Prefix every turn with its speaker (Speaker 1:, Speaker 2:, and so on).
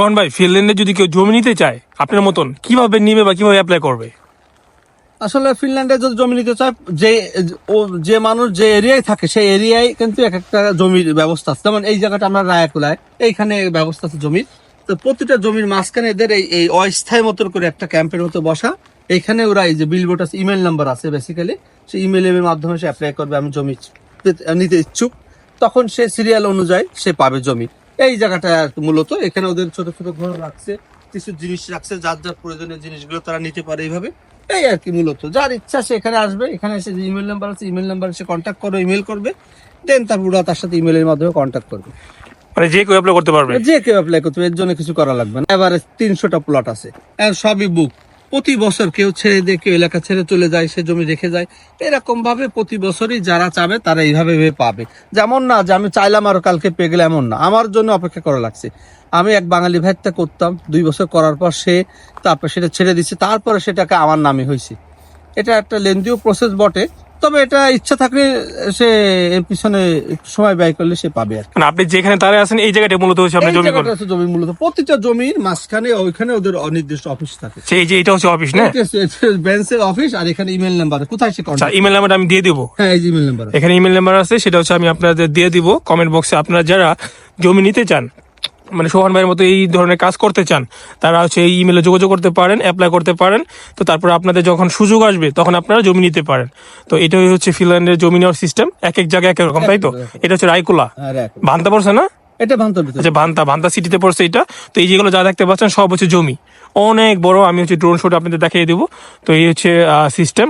Speaker 1: সোহান ভাই ফিনল্যান্ডে যদি কেউ জমি নিতে চায়, আপনার মতন, কীভাবে নিবে বা কীভাবে অ্যাপ্লাই করবে?
Speaker 2: আসলে ফিনল্যান্ডে যদি জমি নিতে চায়, যে, ও, যে মানুষ যে এরিয়ায় থাকে, সেই এরিয়ায় কিন্তু এক একটা জমির ব্যবস্থা আছে। যেমন এই জায়গাটা আমরা রায়াকুলায়, এইখানে ব্যবস্থা আছে জমির। তো প্রতিটা জমির মাঝখানে এদের এই এই অস্থায়ী মতন করে একটা ক্যাম্পের মতো বসা। এইখানে ওরা এই যে বিলবোর্ড আছে ইমেল নাম্বার আছে বেসিক্যালি সেই ইমেলের মাধ্যমে সে অ্যাপ্লাই করবে, আমি জমি নিতে ইচ্ছুক। তখন সে সিরিয়াল অনুযায়ী সে পাবে জমি। এই জায়গাটা মূলত এখানে ওদের ছোট ছোট ঘর রাখছে কিছু জিনিস রাখছে যার যার প্রয়োজনীয় জিনিসগুলো তারা নিতে পারে এইভাবে। এই আর কি মূলত যার ইচ্ছা সে এখানে আসবে এখানে এসে যে ইমেল নাম্বার আছে ইমেল নাম্বার সে কন্ট্যাক্ট করবে ইমেল করবে দেন তারপর ওরা তার সাথে ইমেলের মাধ্যমে কন্ট্যাক্ট করবে।
Speaker 1: মানে যে কেউ অ্যাপ্লাই করতে পারবে?
Speaker 2: যে কেউ অ্যাপ্লাই করতে পারবে, এর জন্য কিছু করা লাগবে না। এবারে তিনশোটা প্লট আছে সবই বুক প্রতি বছর কেউ ছেড়ে দিয়ে কেউ এলাকা ছেড়ে চলে যায়, সে জমি রেখে যায়। এরকমভাবে প্রতি বছরই যারা চাবে তারা এইভাবে পাবে। যেমন না যে আমি চাইলাম আর কালকে পেয়ে গেলে এমন না। আমার জন্য অপেক্ষা করা লাগছে। আমি এক বাঙালি ভাইটা করতাম। দুই বছর করার পর সে তারপর সেটা ছেড়ে দিচ্ছে তারপরে সেটাকে আমার নামে হয়েছে এটা একটা লেন্দিও প্রসেস বটে। তবে এটা ইচ্ছা থাকলে সে এর পিছনে সময় ব্যয় করলে সে পাবে আর।
Speaker 1: মানে আপনি যেখানে তারা আছেন এই জায়গাটা মূলত হচ্ছে আপনি জমি করেন
Speaker 2: জমি মূলত। প্রতিটা জমির মাঝখানে ওইখানে ওদের অনির্দিষ্ট অফিস থাকে।
Speaker 1: সেই যে এটা হচ্ছে অফিস না?
Speaker 2: বেঞ্চের অফিস আর এখানে ইমেল নাম্বার কোথায় সে
Speaker 1: আচ্ছা ইমেল নাম্বার আমি দিয়ে দিব।
Speaker 2: হ্যাঁ এই ইমেল নাম্বার
Speaker 1: এখানে ইমেল নাম্বার আছে সেটা হচ্ছে আমি আপনাদের দিয়ে দিব। কমেন্ট বক্সে আপনারা যারা জমি নিতে চান মানে সোহান ভাইয়ের মতো এই ধরনের কাজ করতে চান তারা হচ্ছে এই ইমেলে যোগাযোগ করতে পারেন অ্যাপ্লাই করতে পারেন। তো তারপর আপনাদের যখন সুযোগ আসবে তখন আপনারা জমি নিতে পারেন। তো এটাই হচ্ছে ফিনল্যান্ডের জমি নেওয়ার সিস্টেম এক এক জায়গায় এক এক রকম তাই তো? এটা হচ্ছে রাইকুলা।
Speaker 2: হ্যাঁ
Speaker 1: ভান্তা পড়ছে না?
Speaker 2: এটা ভান্তর
Speaker 1: আচ্ছা ভান্তা। ভান্তা সিটিতে পড়ছে এটা। তো এই যেগুলো যা দেখতে পাচ্ছেন সব হচ্ছে জমি। অনেক বড় আমি হচ্ছে ড্রোন শট আপনাদের দেখিয়ে দেবো। তো এই হচ্ছে সিস্টেম